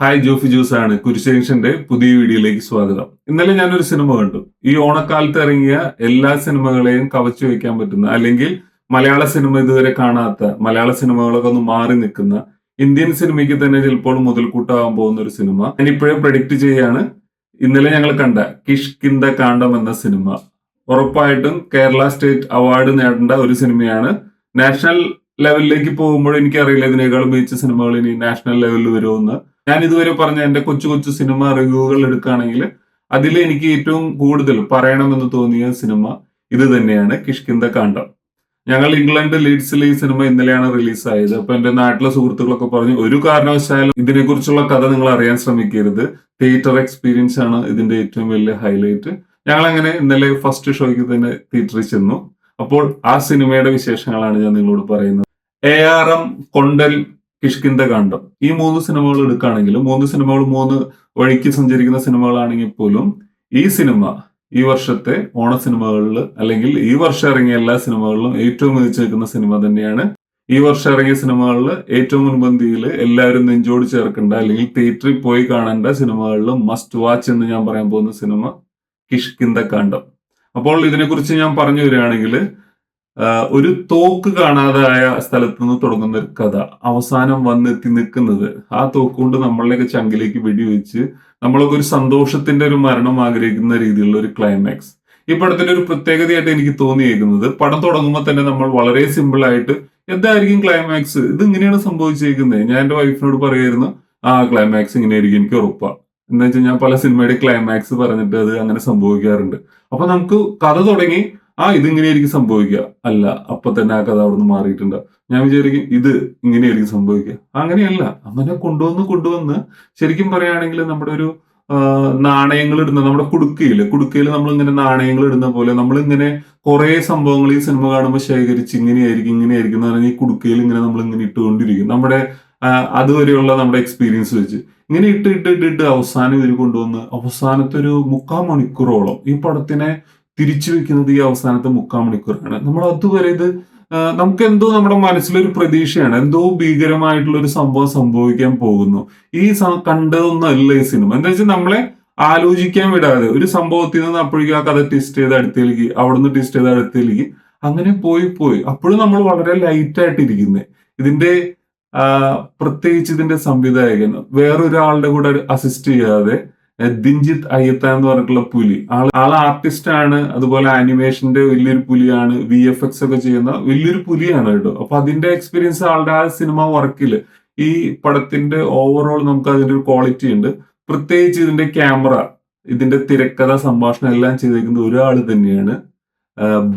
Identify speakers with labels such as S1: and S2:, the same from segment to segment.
S1: Hi Jofi Jose ആണ്. കുരിശേഷന്റെ പുതിയ വീഡിയോയിലേക്ക് സ്വാഗതം. ഇന്നലെ ഞാനൊരു സിനിമ കണ്ടു. ഈ ഓണക്കാലത്ത് ഇറങ്ങിയ എല്ലാ സിനിമകളെയും കവച്ചു വയ്ക്കാൻ പറ്റുന്ന അല്ലെങ്കിൽ മലയാള സിനിമ ഇതുവരെ കാണാത്ത മലയാള സിനിമകളൊക്കെ ഒന്ന് മാറി നിൽക്കുന്ന ഇന്ത്യൻ സിനിമയ്ക്ക് തന്നെ ചിലപ്പോൾ മുതൽക്കൂട്ടാകാൻ പോകുന്ന ഒരു സിനിമ. ഞാൻ ഇപ്പോഴേ പ്രഡിക്റ്റ് ചെയ്യാണ്. ഇന്നലെ ഞങ്ങൾ കണ്ട കിഷ്കിന്ദ കാണ്ടം എന്ന സിനിമ. ഉറപ്പായിട്ടും കേരള സ്റ്റേറ്റ് അവാർഡ് നേടേണ്ട ഒരു സിനിമയാണ്. നാഷണൽ ലെവലിലേക്ക് പോകുമ്പോൾ എനിക്കറിയില്ല ഇതിനേക്കാൾ മികച്ച സിനിമകൾ ഇനി നാഷണൽ ലെവലിൽ വരുമെന്ന്. ഞാൻ ഇതുവരെ പറഞ്ഞ എന്റെ കൊച്ചു കൊച്ചു സിനിമ റിവ്യൂകൾ എടുക്കുകയാണെങ്കിൽ അതിൽ എനിക്ക് ഏറ്റവും കൂടുതൽ പറയണമെന്ന് തോന്നിയ സിനിമ ഇത് തന്നെയാണ് കിഷ്കിന്ദ കാണ്ടം ഞങ്ങൾ ഇംഗ്ലണ്ട് ലീഡ്സിൽ ഈ സിനിമ ഇന്നലെയാണ് റിലീസായത്. അപ്പൊ എന്റെ നാട്ടിലെ സുഹൃത്തുക്കളൊക്കെ പറഞ്ഞു ഒരു കാരണവശാലും ഇതിനെക്കുറിച്ചുള്ള കഥ നിങ്ങൾ അറിയാൻ ശ്രമിക്കരുത്. തിയേറ്റർ എക്സ്പീരിയൻസ് ആണ് ഇതിന്റെ ഏറ്റവും വലിയ ഹൈലൈറ്റ്. ഞങ്ങൾ അങ്ങനെ ഇന്നലെ ഫസ്റ്റ് ഷോയ്ക്ക് തന്നെ തിയേറ്ററിൽ ചെന്നു. അപ്പോൾ ആ സിനിമയുടെ വിശേഷങ്ങളാണ് ഞാൻ നിങ്ങളോട് പറയുന്നത്. A R M Kondal Kishkindha Kandam. ഈ മൂന്ന് സിനിമകൾ എടുക്കുകയാണെങ്കിൽ മൂന്ന് സിനിമകൾ മൂന്ന് വഴിക്ക് സഞ്ചരിക്കുന്ന സിനിമകളാണെങ്കിൽ പോലും ഈ സിനിമ ഈ വർഷത്തെ ഓണ സിനിമകളിൽ അല്ലെങ്കിൽ ഈ വർഷം ഇറങ്ങിയ എല്ലാ സിനിമകളിലും ഏറ്റവും മികച്ചു നിൽക്കുന്ന സിനിമ തന്നെയാണ്. ഈ വർഷം ഇറങ്ങിയ സിനിമകളിൽ ഏറ്റവും മുൻപന്തിയിൽ എല്ലാവരും നെഞ്ചോട് ചേർക്കേണ്ട അല്ലെങ്കിൽ തിയേറ്ററിൽ പോയി കാണേണ്ട സിനിമകളിൽ മസ്റ്റ് വാച്ച് എന്ന് ഞാൻ പറയാൻ പോകുന്ന സിനിമ കിഷ്കിന്ദ കാണ്ഡം. അപ്പോൾ ഇതിനെക്കുറിച്ച് ഞാൻ പറഞ്ഞു വരികയാണെങ്കിൽ ഒരു തോക്ക് കാണാതായ സ്ഥലത്ത് നിന്ന് തുടങ്ങുന്ന ഒരു കഥ അവസാനം വന്നെത്തി നിൽക്കുന്നത്. ആ തോക്ക് കൊണ്ട് നമ്മളുടെയൊക്കെ ചങ്കിലേക്ക് വെടിവെച്ച് നമ്മളൊക്കെ ഒരു സന്തോഷത്തിന്റെ ഒരു മരണം ആഗ്രഹിക്കുന്ന രീതിയിലുള്ള ഒരു ക്ലൈമാക്സ് ഈ പടത്തിന്റെ ഒരു പ്രത്യേകതയായിട്ട് എനിക്ക് തോന്നിയേക്കുന്നത് പടം തുടങ്ങുമ്പോൾ തന്നെ നമ്മൾ വളരെ സിമ്പിൾ ആയിട്ട് എന്തായിരിക്കും ക്ലൈമാക്സ് ഇത് ഇങ്ങനെയാണ് സംഭവിച്ചേക്കുന്നത്. ഞാൻ എന്റെ വൈഫിനോട് പറയായിരുന്നു ആ ക്ലൈമാക്സ് ഇങ്ങനെയായിരിക്കും എനിക്ക് ഉറപ്പാണ് എന്ന് വെച്ചാൽ ഞാൻ പല സിനിമയുടെ ക്ലൈമാക്സ് പറഞ്ഞിട്ട് അത് അങ്ങനെ സംഭവിക്കാറുണ്ട്. അപ്പൊ നമുക്ക് കഥ തുടങ്ങി. ആ ഇതിങ്ങനെയായിരിക്കും സംഭവിക്കുക. അല്ല അപ്പൊ തന്നെ ആ കഥ അവിടെ നിന്ന് മാറിയിട്ടുണ്ട്. ഞാൻ വിചാരിക്കും ഇത് ഇങ്ങനെയായിരിക്കും സംഭവിക്കുക. അങ്ങനെയല്ല. അങ്ങനെ കൊണ്ടുവന്ന് കൊണ്ടുവന്ന് ശരിക്കും പറയുകയാണെങ്കിൽ നമ്മുടെ ഒരു നാണയങ്ങൾ ഇടുന്ന നമ്മുടെ കുടുക്കയിൽ കുടുക്കയിൽ നമ്മൾ ഇങ്ങനെ നാണയങ്ങൾ ഇടുന്ന പോലെ നമ്മൾ ഇങ്ങനെ കുറെ സംഭവങ്ങൾ ഈ സിനിമ കാണുമ്പോൾ ശേഖരിച്ച് ഇങ്ങനെയായിരിക്കും ഇങ്ങനെയായിരിക്കും എന്ന് പറഞ്ഞാൽ ഈ കുടുക്കയിൽ ഇങ്ങനെ നമ്മൾ ഇങ്ങനെ ഇട്ടുകൊണ്ടിരിക്കും. നമ്മുടെ അതുവരെയുള്ള നമ്മുടെ എക്സ്പീരിയൻസ് വെച്ച്. ഇങ്ങനെ ഇട്ട് ഇട്ട് ഇട്ട് ഇട്ട് അവസാനം ഇവർ കൊണ്ടുവന്ന് അവസാനത്തെ ഒരു മുക്കാൽ മണിക്കൂറോളം ഈ പടത്തിനെ തിരിച്ചു വെക്കുന്നത് ഈ അവസാനത്തെ മുക്കാൽ മണിക്കൂറാണ്. നമ്മൾ അതുവരെ ഇത് നമുക്ക് എന്തോ നമ്മുടെ മനസ്സിലൊരു പ്രതീക്ഷയാണ്. എന്തോ ഭീകരമായിട്ടുള്ള ഒരു സംഭവം സംഭവിക്കാൻ പോകുന്നു. ഈ കണ്ടതൊന്നല്ല ഈ സിനിമ. എന്താ വെച്ചാൽ നമ്മളെ ആലോചിക്കാൻ വിടാതെ ഒരു സംഭവത്തിൽ നിന്ന് അപ്പോഴേക്കും ആ കഥ ട്വിസ്റ്റ് ചെയ്ത് അടുത്തേക്ക് അവിടുന്ന് ട്വിസ്റ്റ് ചെയ്ത് അടുത്തേക്ക് അങ്ങനെ പോയി പോയി. അപ്പോഴും നമ്മൾ വളരെ ലൈറ്റ് ആയിട്ട് ഇരിക്കുന്നത് ഇതിന്റെ പ്രത്യേകിച്ച് ഇതിന്റെ സംവിധായകൻ വേറൊരാളുടെ കൂടെ അസിസ്റ്റ് ചെയ്യാതെ ദിഞ്ചിത് അയ്യത്ത എന്ന് പറഞ്ഞിട്ടുള്ള പുലി. ആൾ ആൾ ആർട്ടിസ്റ്റ് ആണ്. അതുപോലെ ആനിമേഷന്റെ വലിയൊരു പുലിയാണ്. വി എഫ് എക്സ് ഒക്കെ ചെയ്യുന്ന വലിയൊരു പുലിയാണ് കേട്ടോ. അപ്പൊ അതിന്റെ എക്സ്പീരിയൻസ് ആളുടെ ആ സിനിമ വർക്കിൽ ഈ പടത്തിന്റെ ഓവറോൾ നമുക്ക് അതിന്റെ ഒരു ക്വാളിറ്റി ഉണ്ട്. പ്രത്യേകിച്ച് ഇതിന്റെ ക്യാമറ ഇതിന്റെ തിരക്കഥ സംഭാഷണം എല്ലാം ചെയ്തേക്കുന്ന ഒരാൾ തന്നെയാണ്.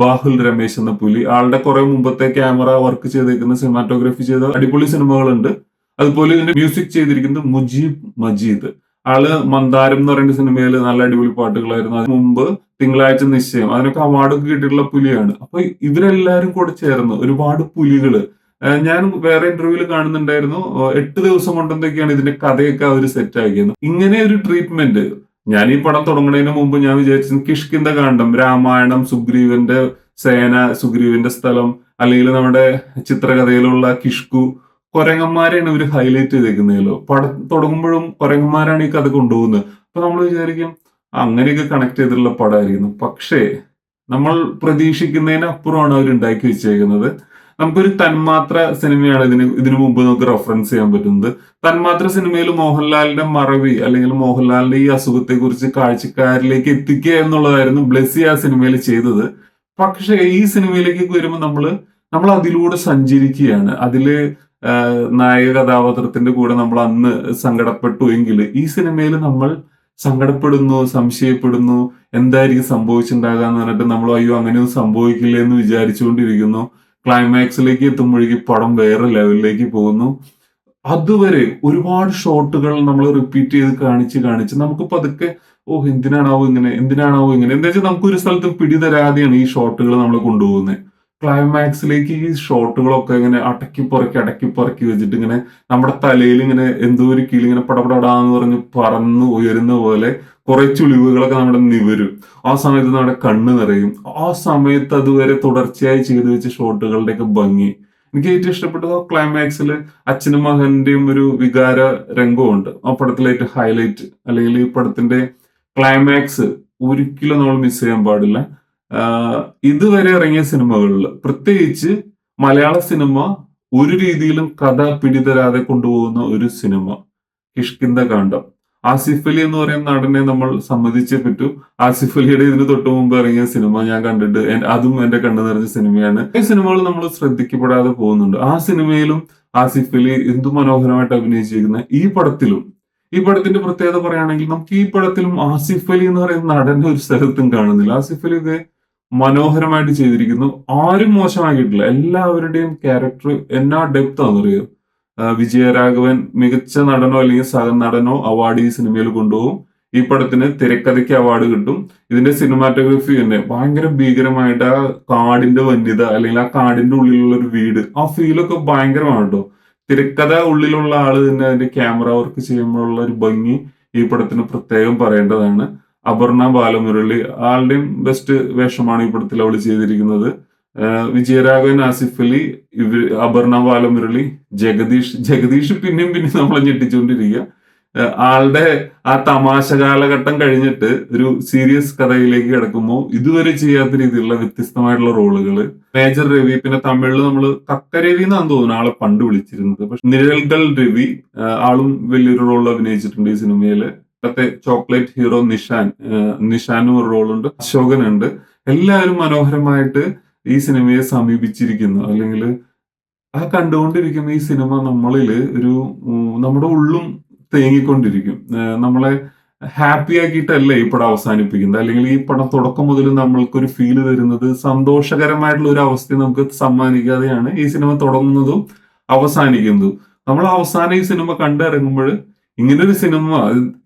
S1: ബാഹുൽ രമേശ് എന്ന പുലി. ആളുടെ കുറെ മുമ്പത്തെ ക്യാമറ വർക്ക് ചെയ്തേക്കുന്ന സിനിമാറ്റോഗ്രഫി ചെയ്ത അടിപൊളി സിനിമകളുണ്ട് അതുപോലെ ഇതിന്റെ മ്യൂസിക് ചെയ്തിരിക്കുന്നത് മുജീബ് മജീദ്. ആൾ മന്ദാരം എന്ന് പറയുന്ന സിനിമയിൽ നല്ല അടിപൊളി പാട്ടുകളായിരുന്നു. അതിന് മുമ്പ് തിങ്കളാഴ്ച നിശ്ചയം. അതിനൊക്കെ അവാർഡൊക്കെ കിട്ടിയിട്ടുള്ള പുലിയാണ്. അപ്പൊ ഇവരെല്ലാരും കൂടെ ചേർന്ന് ഒരുപാട് പുലികൾ. ഞാൻ വേറെ ഇന്റർവ്യൂവിൽ കാണുന്നുണ്ടായിരുന്നു. എട്ട് ദിവസം കൊണ്ടെന്തൊക്കെയാണ് ഇതിന്റെ കഥയൊക്കെ അവർ സെറ്റ് ആക്കിയത്. ഇങ്ങനെ ഒരു ട്രീറ്റ്മെന്റ് ഞാൻ ഈ പടം തുടങ്ങുന്നതിന് മുമ്പ് ഞാൻ വിചാരിച്ചത് കിഷ്കിന്ദ കാണ്ഡം രാമായണം സുഗ്രീവന്റെ സേന സുഗ്രീവന്റെ സ്ഥലം അല്ലെങ്കിൽ നമ്മുടെ ചിത്രകഥയിലുള്ള കിഷ്കു കൊരങ്ങന്മാരെയാണ് ഇവർ ഹൈലൈറ്റ് ചെയ്തേക്കുന്നതല്ലോ പടം തുടങ്ങുമ്പോഴും കൊരങ്ങന്മാരാണ് ഈ കഥ കൊണ്ടുപോകുന്നത്. അപ്പൊ നമ്മൾ വിചാരിക്കും അങ്ങനെയൊക്കെ കണക്ട് ചെയ്തിട്ടുള്ള പടമായിരിക്കുന്നു പക്ഷേ നമ്മൾ പ്രതീക്ഷിക്കുന്നതിനപ്പുറമാണ് അവർ ഉണ്ടാക്കി വെച്ചേക്കുന്നത്. നമുക്കൊരു തന്മാത്ര സിനിമയാണ് ഇതിന് ഇതിനു മുമ്പ് നമുക്ക് റെഫറൻസ് ചെയ്യാൻ പറ്റുന്നത്. തന്മാത്ര സിനിമയിൽ മോഹൻലാലിന്റെ മറവി അല്ലെങ്കിൽ മോഹൻലാലിന്റെ ഈ അസുഖത്തെ കുറിച്ച് കാഴ്ചക്കാരിലേക്ക് എത്തിക്കുക എന്നുള്ളതായിരുന്നു ബ്ലെസ്സി ആ സിനിമയിൽ ചെയ്തത്. പക്ഷേ ഈ സിനിമയിലേക്ക് വരുമ്പോൾ നമ്മൾ നമ്മൾ അതിലൂടെ സഞ്ചരിക്കുകയാണ്. അതിൽ നായക കഥാപാത്രത്തിന്റെ കൂടെ നമ്മൾ അന്ന് സങ്കടപ്പെട്ടു എങ്കിൽ ഈ സിനിമയിൽ നമ്മൾ സങ്കടപ്പെടുന്നു സംശയപ്പെടുന്നു എന്തായിരിക്കും സംഭവിച്ചിട്ടുണ്ടാകുക എന്ന് പറഞ്ഞിട്ട് നമ്മൾ അയ്യോ അങ്ങനെയൊന്നും സംഭവിക്കില്ല എന്ന് വിചാരിച്ചുകൊണ്ടിരിക്കുന്നു. ക്ലൈമാക്സിലേക്ക് എത്തുമ്പോഴേക്കും പടം വേറെ ലെവലിലേക്ക് പോകുന്നു. അതുവരെ ഒരുപാട് ഷോട്ടുകൾ നമ്മൾ റിപ്പീറ്റ് ചെയ്ത് കാണിച്ച് കാണിച്ച് നമുക്ക് പതുക്കെ ഓ എന്തിനാണാവോ ഇങ്ങനെ എന്തിനാണാവോ ഇങ്ങനെ എന്താ വെച്ചാൽ നമുക്ക് ഒരു സ്ഥലത്ത് പിടിതരാതെയാണ് ഈ ഷോട്ടുകൾ നമ്മൾ കൊണ്ടുപോകുന്നത്. ക്ലൈമാക്സിലേക്ക് ഈ ഷോട്ടുകളൊക്കെ ഇങ്ങനെ അടക്കി പുറക്കി അടക്കി പുറക്കി വെച്ചിട്ട് ഇങ്ങനെ നമ്മുടെ തലയിൽ ഇങ്ങനെ എന്തോ ഒരു കിളി ഇങ്ങനെ പടപടാന്ന് പറഞ്ഞ് പറന്ന് ഉയരുന്ന പോലെ കുറെ ചുളിവുകളൊക്കെ നമ്മുടെ നിവരും. ആ സമയത്ത് നമ്മുടെ കണ്ണ് നിറയും. ആ സമയത്ത് അതുവരെ തുടർച്ചയായി ചെയ്തു വെച്ച ഷോട്ടുകളുടെയൊക്കെ ഭംഗി. എനിക്ക് ഏറ്റവും ഇഷ്ടപ്പെട്ടത് ക്ലൈമാക്സിൽ അച്ഛനും മകന്റെയും ഒരു വികാര രംഗമുണ്ട്. ആ പടത്തിലെ ഏറ്റവും ഹൈലൈറ്റ് അല്ലെങ്കിൽ ഈ പടത്തിന്റെ ക്ലൈമാക്സ് ഒരിക്കലും നമ്മൾ മിസ് ചെയ്യാൻ പാടില്ല. ഇതുവരെ ഇറങ്ങിയ സിനിമകളിൽ പ്രത്യേകിച്ച് മലയാള സിനിമ ഒരു രീതിയിലും കഥ പിടിതരാതെ കൊണ്ടുപോകുന്ന ഒരു സിനിമ കിഷ്കിന്ദ കാണ്ഡം. ആസിഫ് അലി എന്ന് പറയുന്ന നടനെ നമ്മൾ സമ്മതിച്ചേ പറ്റൂ. ആസിഫ് അലിയുടെ ഇതിന് തൊട്ട് മുമ്പ് ഇറങ്ങിയ സിനിമ ഞാൻ കണ്ടിട്ട് അതും എന്റെ കണ്ണു നിറഞ്ഞ സിനിമയാണ്. ഈ സിനിമകൾ നമ്മൾ ശ്രദ്ധിക്കപ്പെടാതെ പോകുന്നുണ്ട്. ആ സിനിമയിലും ആസിഫ് അലി എന്തു മനോഹരമായിട്ട് അഭിനയിച്ചിരിക്കുന്ന ഈ പടത്തിലും ഈ പടത്തിന്റെ പ്രത്യേകത പറയുകയാണെങ്കിൽ നമുക്ക് ഈ പടത്തിലും ആസിഫ് അലി എന്ന് പറയുന്ന നടന്റെ ഒരു സ്ഥലത്തും കാണുന്നില്ല. ആസിഫ് അലി മനോഹരമായിട്ട് ചെയ്തിരിക്കുന്നു. ആരും മോശമാക്കിയിട്ടില്ല. എല്ലാവരുടെയും ക്യാരക്ടർ എന്നാ ഡെപ്ത് ആണെന്നറിയോ? വിജയരാഘവൻ മികച്ച നടനോ അല്ലെങ്കിൽ സഹനടനോ അവാർഡ് ഈ സിനിമയിൽ കൊണ്ടുപോകും. ഈ പടത്തിന് തിരക്കഥയ്ക്ക് അവാർഡ് കിട്ടും. ഇതിന്റെ സിനിമാറ്റോഗ്രഫി തന്നെ ഭയങ്കര ഭീകരമായിട്ട് ആ കാടിന്റെ വന്യത അല്ലെങ്കിൽ ആ കാടിന്റെ ഉള്ളിലുള്ള ഒരു വീട് ആ ഫീലൊക്കെ ഭയങ്കരമാണ് കേട്ടോ. തിരക്കഥ ഉള്ളിലുള്ള ആൾ തന്നെ അതിന്റെ ക്യാമറ വർക്ക് ചെയ്യുമ്പോഴുള്ള ഒരു ഭംഗി ഈ പടത്തിന് പ്രത്യേകം പറയേണ്ടതാണ്. അപർണ ബാലമുരളി ആളുടെയും ബെസ്റ്റ് വേഷമാണ് ഈ പടത്തിൽ അവൾ ചെയ്തിരിക്കുന്നത്. വിജയരാഘവൻ ആസിഫ് അലി ഇവർ അപർണ ബാലമുരളി ജഗദീഷ് ജഗദീഷ് പിന്നെയും പിന്നെയും നമ്മളെ ഞെട്ടിച്ചുകൊണ്ടിരിക്കുക. ആളുടെ ആ തമാശ കാലഘട്ടം കഴിഞ്ഞിട്ട് ഒരു സീരിയസ് കഥയിലേക്ക് കിടക്കുമ്പോൾ ഇതുവരെ ചെയ്യാത്ത രീതിയിലുള്ള വ്യത്യസ്തമായിട്ടുള്ള റോളുകൾ മേജർ രവി പിന്നെ തമിഴിൽ നമ്മൾ കക്കരവി എന്നാണ് തോന്നുന്നു ആളെ പണ്ട് വിളിച്ചിരുന്നത്. പക്ഷെ നിഴൽകൾ രവി ആളും വലിയൊരു റോൾ അഭിനയിച്ചിട്ടുണ്ട് ഈ സിനിമയിൽ. ഇപ്പത്തെ ചോക്ലേറ്റ് ഹീറോ നിഷാൻ നിഷാനും ഒരു റോളുണ്ട് അശോകനുണ്ട്. എല്ലാവരും മനോഹരമായിട്ട് ഈ സിനിമയെ സമീപിച്ചിരിക്കുന്നു. അല്ലെങ്കിൽ ആ കണ്ടുകൊണ്ടിരിക്കുന്ന ഈ സിനിമ നമ്മളിൽ ഒരു നമ്മുടെ ഉള്ളും തേങ്ങിക്കൊണ്ടിരിക്കും. നമ്മളെ ഹാപ്പി ആക്കിയിട്ടല്ല ഈ പടം അവസാനിപ്പിക്കുന്നത്? അല്ലെങ്കിൽ ഈ പടം തുടക്കം മുതൽ നമ്മൾക്കൊരു ഫീൽ തരുന്നത് സന്തോഷകരമായിട്ടുള്ള ഒരു അവസ്ഥ നമുക്ക് സമ്മാനിക്കാതെയാണ് ഈ സിനിമ തുടങ്ങുന്നതും അവസാനിക്കുന്നതും. നമ്മൾ അവസാനം ഈ സിനിമ കണ്ടിറങ്ങുമ്പോൾ ഇങ്ങനൊരു സിനിമ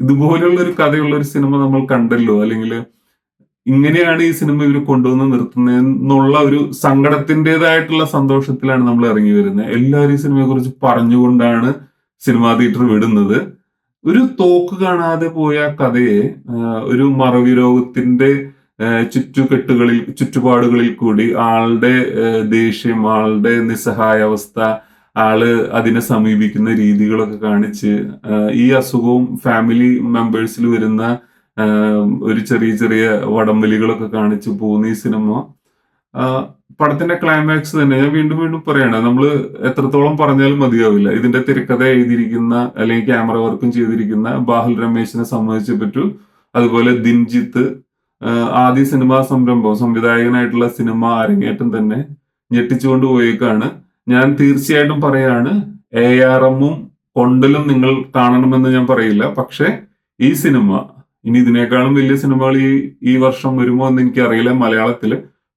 S1: ഇതുപോലെയുള്ള ഒരു കഥയുള്ള ഒരു സിനിമ നമ്മൾ കണ്ടല്ലോ. അല്ലെങ്കിൽ ഇങ്ങനെയാണ് ഈ സിനിമ ഇവർ കൊണ്ടുവന്ന് നിർത്തുന്നത് എന്നുള്ള ഒരു സങ്കടത്തിന്റെതായിട്ടുള്ള സന്തോഷത്തിലാണ് നമ്മൾ ഇറങ്ങി വരുന്നത്. എല്ലാവരും ഈ സിനിമയെ കുറിച്ച് പറഞ്ഞുകൊണ്ടാണ് സിനിമാ തിയേറ്റർ വിടുന്നത്. ഒരു തോക്ക് കാണാതെ പോയ കഥയെ ഒരു മറവി രോഗത്തിന്റെ ചുറ്റുകെട്ടുകളിൽ ചുറ്റുപാടുകളിൽ കൂടി ആളുടെ ദേഷ്യം ആളുടെ നിസ്സഹായാവസ്ഥ ആൾ അതിനെ സമീപിക്കുന്ന രീതികളൊക്കെ കാണിച്ച് ഈ അസുഖവും ഫാമിലി മെമ്പേഴ്സിൽ വരുന്ന ഒരു ചെറിയ ചെറിയ വടംവലികളൊക്കെ കാണിച്ച് പോകുന്ന ഈ സിനിമ പടത്തിന്റെ ക്ലൈമാക്സ് തന്നെ. ഞാൻ വീണ്ടും വീണ്ടും പറയാണ് നമ്മൾ എത്രത്തോളം പറഞ്ഞാലും മതിയാവില്ല. ഇതിന്റെ തിരക്കഥ എഴുതിയിരിക്കുന്ന അല്ലെങ്കിൽ ക്യാമറ വർക്കും ചെയ്തിരിക്കുന്ന ബാഹുൽ രമേശിനെ സംബന്ധിച്ച് പറ്റൂ. അതുപോലെ ദിൻജിത്ത് ആദ്യ സിനിമാ സംരംഭം സംവിധായകനായിട്ടുള്ള സിനിമ അരങ്ങേറ്റം തന്നെ ഞെട്ടിച്ചുകൊണ്ട് പോയേക്കാണ്. ഞാൻ തീർച്ചയായിട്ടും പറയാണ് എ ആർ എമ്മും കൊണ്ടലും നിങ്ങൾ കാണണമെന്ന് ഞാൻ പറയില്ല. പക്ഷെ ഈ സിനിമ ഇനി ഇതിനേക്കാളും വലിയ സിനിമകൾ ഈ ഈ വർഷം വരുമോ എന്ന് എനിക്കറിയില്ല മലയാളത്തിൽ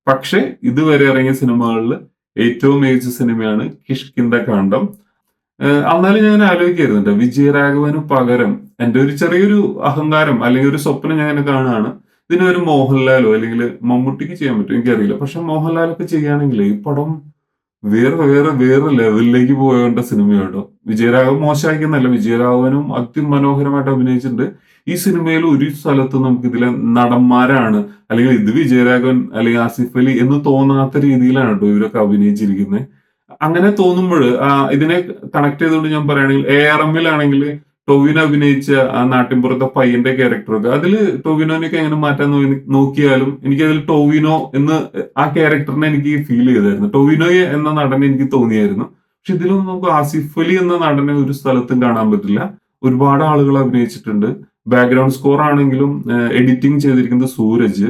S1: പക്ഷെ ഇതുവരെ ഇറങ്ങിയ സിനിമകളിൽ ഏറ്റവും മികച്ച സിനിമയാണ് കിഷ്കിന്ദ കാണ്ഡം. എന്നാലും ഞാൻ ആലോചിക്കായിരുന്നുണ്ട് വിജയരാഘവന് പകരം എന്റെ ഒരു ചെറിയൊരു അഹങ്കാരം അല്ലെങ്കിൽ ഒരു സ്വപ്നം ഞാൻ കാണുകയാണ് ഇതിനൊരു മോഹൻലാലോ അല്ലെങ്കിൽ മമ്മൂട്ടിക്ക് ചെയ്യാൻ പറ്റും എനിക്കറിയില്ല. പക്ഷെ മോഹൻലാലൊക്കെ ചെയ്യുകയാണെങ്കിൽ ഈ പടം വേറെ വേറെ വേറെ ലെവലിലേക്ക് പോയേണ്ട സിനിമയാട്ടോ വിജയരാഘവൻ മോശമാക്കുന്നല്ല വിജയരാഘവനും അതിമനോഹരമായിട്ട് അഭിനയിച്ചിട്ടുണ്ട്. ഈ സിനിമയിൽ ഒരു സ്ഥലത്ത് നമുക്ക് ഇതിലെ നടന്മാരാണ്. അല്ലെങ്കിൽ ഇത് വിജയരാഘവൻ അല്ലെങ്കിൽ ആസിഫ് അലി എന്ന് തോന്നാത്ത രീതിയിലാണ് കേട്ടോ ഇവരൊക്കെ അഭിനയിച്ചിരിക്കുന്നത് അങ്ങനെ തോന്നുമ്പോൾ ഇതിനെ കണക്ട് ചെയ്തുകൊണ്ട് ഞാൻ പറയുകയാണെങ്കിൽ എ ആർ എമ്മിലാണെങ്കിൽ ടൊവിനോ അഭിനയിച്ച ആ നാട്ടിൻപുറത്തെ പയ്യന്റെ ക്യാരക്ടറൊക്കെ അതിൽ ടൊവിനോനെയൊക്കെ എങ്ങനെ മാറ്റാൻ നോക്കിയാലും എനിക്ക് അതിൽ ടൊവിനോ എന്ന് ആ ക്യാരക്ടറിനെ എനിക്ക് ഫീൽ ചെയ്തായിരുന്നു. ടൊവിനോയെ എന്ന നടനെ എനിക്ക് തോന്നിയായിരുന്നു. പക്ഷെ ഇതിലൊന്നും നമുക്ക് ആസിഫ് അലി എന്ന നടനെ ഒരു സ്ഥലത്തും കാണാൻ പറ്റില്ല. ഒരുപാട് ആളുകൾ അഭിനയിച്ചിട്ടുണ്ട്. ബാക്ക്ഗ്രൗണ്ട് സ്കോർ ആണെങ്കിലും എഡിറ്റിംഗ് ചെയ്തിരിക്കുന്നത് സൂരജ്.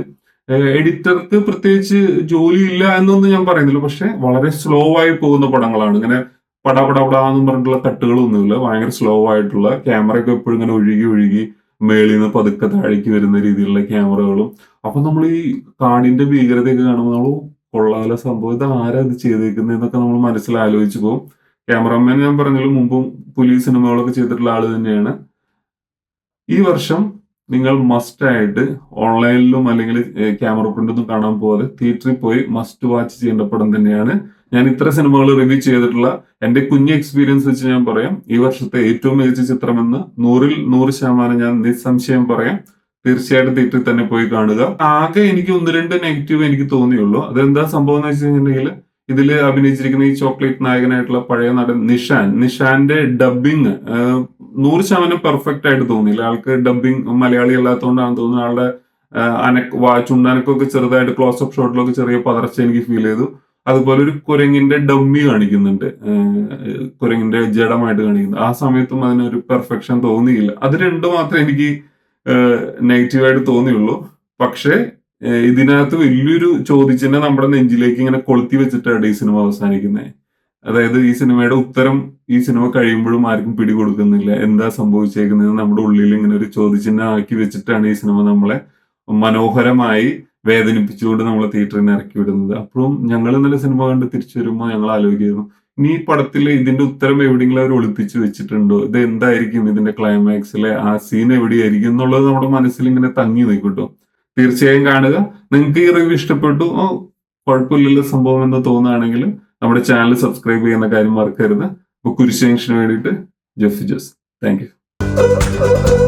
S1: എഡിറ്റർക്ക് പ്രത്യേകിച്ച് ജോലിയില്ല എന്നൊന്നും ഞാൻ പറയുന്നില്ല. പക്ഷെ വളരെ സ്ലോ ആയി പോകുന്ന പടങ്ങളാണ്. ഇങ്ങനെ പട പട പടാന്നും പറഞ്ഞിട്ടുള്ള കട്ടുകളൊന്നുമില്ല ഭയങ്കര സ്ലോ ആയിട്ടുള്ള ക്യാമറയൊക്കെ എപ്പോഴും ഇങ്ങനെ ഒഴുകി ഒഴുകി മേളിൽ നിന്ന് പതുക്കെ താഴേക്ക് വരുന്ന രീതിയിലുള്ള ക്യാമറകളും അപ്പൊ നമ്മൾ ഈ കാടിന്റെ ഭീകരതയൊക്കെ കാണുമ്പോൾ നമ്മൾ കൊള്ളാല സംഭവം. ഇത് ആരാ ഇത് ചെയ്തേക്കുന്നതെന്നൊക്കെ നമ്മൾ മനസ്സിൽ ആലോചിച്ച് പോകും. ക്യാമറമാൻ ഞാൻ പറഞ്ഞാലും മുമ്പും പുലി സിനിമകളൊക്കെ ചെയ്തിട്ടുള്ള ആൾ തന്നെയാണ്. ഈ വർഷം നിങ്ങൾ മസ്റ്റ് ആയിട്ട് ഓൺലൈനിലും അല്ലെങ്കിൽ ക്യാമറ പ്രിന്റൊന്നും കാണാൻ പോകാതെ തിയേറ്ററിൽ പോയി മസ്റ്റ് വാച്ച് ചെയ്യേണ്ട പടം തന്നെയാണ് ഞാൻ ഇത്ര സിനിമകൾ റിവ്യൂ ചെയ്തിട്ടുള്ള എന്റെ കുഞ്ഞ് എക്സ്പീരിയൻസ് വെച്ച് ഞാൻ പറയാം. ഈ വർഷത്തെ ഏറ്റവും മികച്ച ചിത്രമെന്ന് നൂറിൽ നൂറ് ശതമാനം ഞാൻ നിസ്സംശയം പറയാം. തീർച്ചയായിട്ടും തിയേറ്ററിൽ തന്നെ പോയി കാണുക. ആകെ എനിക്ക് ഒന്ന് രണ്ട് നെഗറ്റീവ് എനിക്ക് തോന്നിയുള്ളൂ. അതെന്താ സംഭവം എന്ന് വെച്ച് കഴിഞ്ഞിട്ടുണ്ടെങ്കിൽ ഇതിൽ അഭിനയിച്ചിരിക്കുന്ന ഈ ചോക്ലേറ്റ് നായകനായിട്ടുള്ള പഴയ നടൻ നിഷാൻ നിഷാന്റെ ഡബിങ് നൂറ് ശതമാനം പെർഫെക്റ്റ് ആയിട്ട് തോന്നിയില്ല. ആൾക്ക് ഡബിങ് മലയാളി അല്ലാത്തതുകൊണ്ടാണ് തോന്നുന്നത് ആളുടെ അനക്ക് വാ ചുണ്ടാനക്കൊക്കെ ചെറുതായിട്ട് ക്ലോസ് അപ്പ് ഷോട്ടിലൊക്കെ ചെറിയ പതർച്ച എനിക്ക് ഫീൽ ചെയ്തു. അതുപോലെ ഒരു കുരങ്ങിന്റെ ഡമ്മി കാണിക്കുന്നുണ്ട്. കുരങ്ങിന്റെ ജഡമായിട്ട് കാണിക്കുന്നു. ആ സമയത്തും അതിനൊരു പെർഫെക്ഷൻ തോന്നിയില്ല. അത് രണ്ടു മാത്രമേ എനിക്ക് നെഗറ്റീവായിട്ട് തോന്നിയുള്ളൂ. പക്ഷേ ഇതിനകത്ത് വലിയൊരു ചോദിച്ചെന്നെ നമ്മുടെ നെഞ്ചിലേക്ക് ഇങ്ങനെ കൊളുത്തി വെച്ചിട്ടാണ് ഈ സിനിമ അവസാനിക്കുന്നത് അതായത് ഈ സിനിമയുടെ ഉത്തരം ഈ സിനിമ കഴിയുമ്പോഴും ആർക്കും പിടികൊടുക്കുന്നില്ല. എന്താ സംഭവിച്ചേക്കുന്നത് നമ്മുടെ ഉള്ളിൽ ഇങ്ങനെ ഒരു ചോദ്യചിഹ്നം ആക്കി വെച്ചിട്ടാണ് ഈ സിനിമ നമ്മളെ മനോഹരമായി വേദനിപ്പിച്ചുകൊണ്ട് നമ്മൾ തിയേറ്ററിൽ നിന്ന് ഇറക്കി വിടുന്നത്. അപ്പോഴും ഞങ്ങൾ ഇന്നലെ സിനിമ കണ്ട് തിരിച്ചു വരുമ്പോൾ ഞങ്ങൾ ആലോചിക്കുന്നു ഇനി ഈ പടത്തിൽ ഇതിന്റെ ഉത്തരം എവിടെയെങ്കിലും അവർ ഒളിപ്പിച്ച് വെച്ചിട്ടുണ്ടോ? ഇത് എന്തായിരിക്കും ഇതിന്റെ ക്ലൈമാക്സിലെ? ആ സീൻ എവിടെയായിരിക്കും എന്നുള്ളത് നമ്മുടെ മനസ്സിൽ ഇങ്ങനെ തങ്ങി നിൽക്കട്ടോ. തീർച്ചയായും കാണുക. നിങ്ങൾക്ക് ഈ റിവ്യൂ ഇഷ്ടപ്പെട്ടു ഓ കുഴപ്പമില്ലല്ലോ സംഭവം എന്ന് തോന്നുകയാണെങ്കിൽ നമ്മുടെ ചാനൽ സബ്സ്ക്രൈബ് ചെയ്യുന്ന കാര്യം മറക്കരുത്. അപ്പൊ കുരിശേഷന് വേണ്ടിയിട്ട് ജെഫ് ജോസ്. Thank you